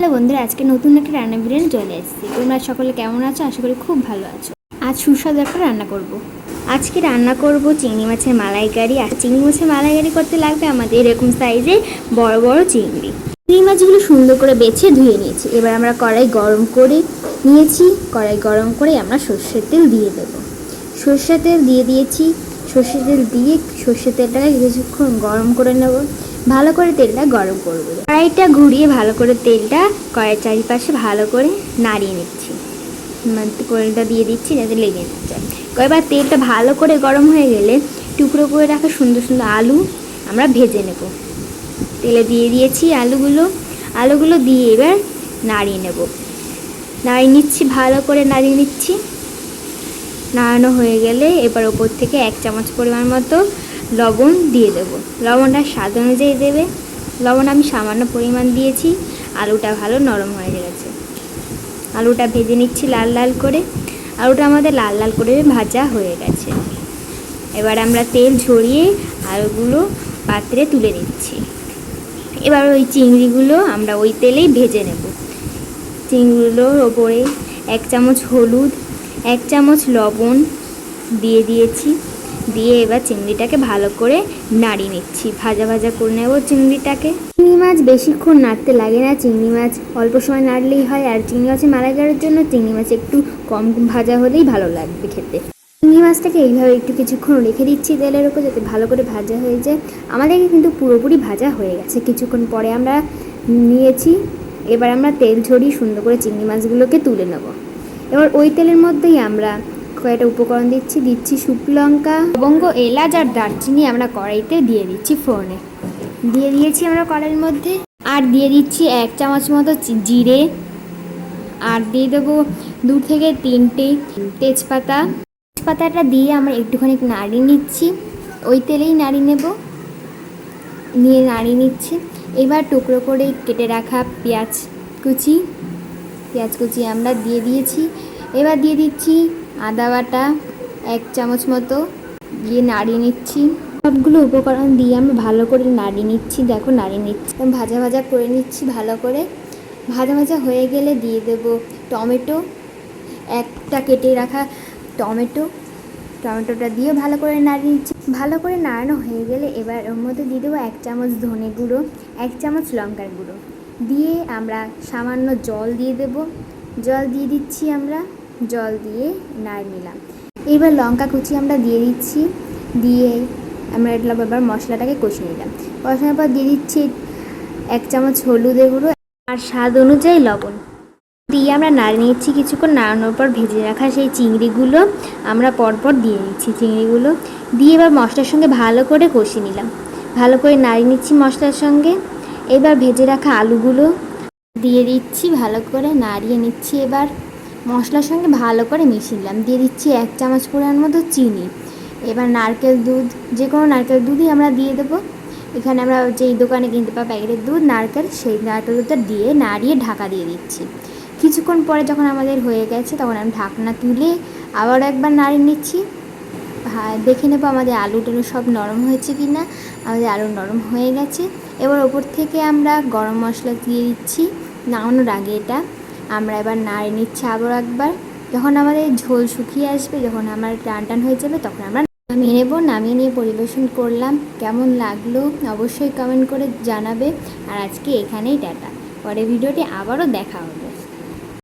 Hello বন্ধুরা, আজকে নতুন একটা রান্না বিরিয়ানি চলে এসেছি। তোমরা সকলে কেমন আছো? আশা করি খুব ভালো আছো। আজ সুস্বাদু একটা রান্না করব। আজকে রান্না করব চিংড়ি মাছের মালাইকারি। আর চিংড়ি মাছের মালাইকারি করতে লাগবে আমাদের এরকম সাইজে বড় বড় চিংড়ি। চিংড়ি মাছগুলো সুন্দর করে বেছে ধুয়ে নিয়েছি। এবার আমরা কড়াই গরম করে নিয়েছি। কড়াই গরম করে আমরা সর্ষের তেল দিয়ে দেবো। সর্ষের তেল দিয়ে দিয়েছি। সর্ষের তেল দিয়ে সর্ষের তেলটাকে কিছুক্ষণ গরম করে নেব। ভালো করে তেলটা গরম করব। কড়াইটা ঘুরিয়ে ভালো করে তেলটা কড়াইয়ের চারিপাশে ভালো করে নাড়িয়ে নিচ্ছি। মানে দিয়ে দিচ্ছি যাতে লেগে না যায়। এবার তেলটা ভালো করে গরম হয়ে গেলে টুকরো করে রাখা সুন্দর সুন্দর আলু আমরা ভেজে নেব। তেলে দিয়ে দিয়েছি আলুগুলো। আলুগুলো দিয়ে এবার নাড়িয়ে নেব। নাড়িয়ে নিচ্ছি, ভালো করে নাড়িয়ে নিচ্ছি। নাড়ানো হয়ে গেলে এবার ওপর থেকে এক চামচ পরিমাণ মতো লবণ দিয়ে দেবো। লবণটা স্বাদ অনুযায়ী দেবে। লবণ আমি সামান্য পরিমাণ দিয়েছি। আলুটা ভালো নরম হয়ে গেছে। আলুটা ভেজে নিচ্ছি লাল লাল করে। আলুটা আমাদের লাল লাল করে ভাজা হয়ে গেছে। এবার আমরা তেল ঝরিয়ে আলুগুলো পাত্রে তুলে নিচ্ছি। এবার ওই চিংড়িগুলো আমরা ওই তেলেই ভেজে নেব। চিংড়িগুলোর ওপরে এক চামচ হলুদ, এক চামচ লবণ দিয়ে দিয়েছি। দিয়ে এবার চিংড়িটাকে ভালো করে নাড়িয়ে নিচ্ছি। ভাজা ভাজা করে নেব চিংড়িটাকে। চিংড়ি মাছ বেশিক্ষণ নাড়তে লাগে না। চিংড়ি মাছ অল্প সময় নাড়লেই হয় আর চিংড়ি মাছের মালাইকারের জন্য চিংড়ি মাছ একটু কম ভাজা হলেই ভালো লাগবে খেতে। চিংড়ি মাছটাকে এইভাবে একটু কিছুক্ষণ রেখে দিচ্ছি তেলের উপর যাতে ভালো করে ভাজা হয়ে যায়। আমাদেরকে কিন্তু পুরোপুরি ভাজা হয়ে গেছে। কিছুক্ষণ পরে আমরা নিয়েছি। এবার আমরা তেল ঝরিয়ে সুন্দর করে চিংড়ি মাছগুলোকে তুলে নেব। এবার ওই তেলের মধ্যেই আমরা কয়েকটা উপকরণ দিচ্ছি। দিচ্ছি শুকনো লঙ্কা, লবঙ্গ, এলাচ আর দারচিনি আমরা কড়াইতে দিয়ে দিচ্ছি ফোড়নে। দিয়ে দিয়েছি আমরা কড়াইয়ের মধ্যে। আর দিয়ে দিচ্ছি এক চামচ মতো জিরে। আর দিয়ে দেবো দু থেকে তিনটে তেজপাতা। তেজপাতাটা দিয়ে আমরা একটুখানি নাড়িয়ে নিচ্ছি। ওই তেলেই নাড়িয়ে নেব। নিয়ে নাড়িয়ে নিচ্ছি। এবার টুকরো করে কেটে রাখা পেঁয়াজ কুচি। পেঁয়াজ কুচি আমরা দিয়ে দিয়েছি। এবার দিয়ে দিচ্ছি আদা বাটা, এক চামচ মতো দিয়ে নাড়িয়ে নিচ্ছি। সবগুলো উপকরণ দিয়ে আমরা ভালো করে নাড়িয়ে নিচ্ছি। দেখো, নাড়িয়ে নিচ্ছি। ভাজা ভাজা করে নিচ্ছি ভালো করে। ভাজা ভাজা হয়ে গেলে দিয়ে দেব টমেটো। একটা কেটে রাখা টমেটো। টমেটোটা দিয়ে ভালো করে নাড়িয়ে নিচ্ছি। ভালো করে নাড়ানো হয়ে গেলে এবার ওর মধ্যে দিয়ে দেবো এক চামচ ধনে গুঁড়ো, এক চামচ লঙ্কার গুঁড়ো। দিয়ে আমরা সামান্য জল দিয়ে দেব। জল দিয়ে দিচ্ছি আমরা। জল দিয়ে নাড়িয়ে নিলাম। এবার লঙ্কা কুচি আমরা দিয়ে দিচ্ছি। দিয়ে আমরা এটা এবার মশলাটাকে কষিয়ে নিলাম। কষানোর পর দিয়ে দিচ্ছি এক চামচ হলুদের গুঁড়ো আর স্বাদ অনুযায়ী লবণ। দিয়ে আমরা নাড়িয়ে নিচ্ছি কিছুক্ষণ। নাড়ানোর পর ভেজে রাখা সেই চিংড়িগুলো আমরা পরপর দিয়ে নিচ্ছি চিংড়িগুলো। দিয়ে এবার মশলার সঙ্গে ভালো করে কষিয়ে নিলাম। ভালো করে নাড়িয়ে নিচ্ছি মশলার সঙ্গে। এবার ভেজে রাখা আলুগুলো দিয়ে দিচ্ছি। ভালো করে নাড়িয়ে নিচ্ছি এবার। মশলার সঙ্গে ভালো করে মিশিয়ে নিলাম দিয়ে দিচ্ছি এক চামচ পরিমাণ মতো চিনি। এবার নারকেল দুধ যে কোনো নারকেল দুধই আমরা দিয়ে দেবো। এখানে আমরা যেই দোকানে কিনতে পাই প্যাকেটের দুধ, নারকেল, সেই নারকেল দুধটা দিয়ে নাড়িয়ে ঢাকা দিয়ে দিচ্ছি। কিছুক্ষণ পরে যখন আমাদের হয়ে গেছে, তখন আমি ঢাকনা তুলে আবার একবার নাড়িয়ে নিচ্ছি। হ্যাঁ দেখে নেব আমাদের আলু টালু সব নরম হয়েছে কি না আমাদের আলু নরম হয়ে গেছে। এবার ওপর থেকে আমরা গরম মশলা দিয়ে দিচ্ছি। নামানোর আগে এটা আমরা এবার নাড়ে নিচ্ছি আবার একবার। যখন আমাদের ঝোল শুকিয়ে আসবে, যখন আমার টান টান হয়ে যাবে, তখন আমরা নামিয়ে নেব। নামিয়ে নিয়ে পরিবেশন করলাম। কেমন লাগল অবশ্যই কমেন্ট করে জানাবে। আর আজকে এখানেই টাটা। পরে ভিডিওটি আবারও দেখা হবে।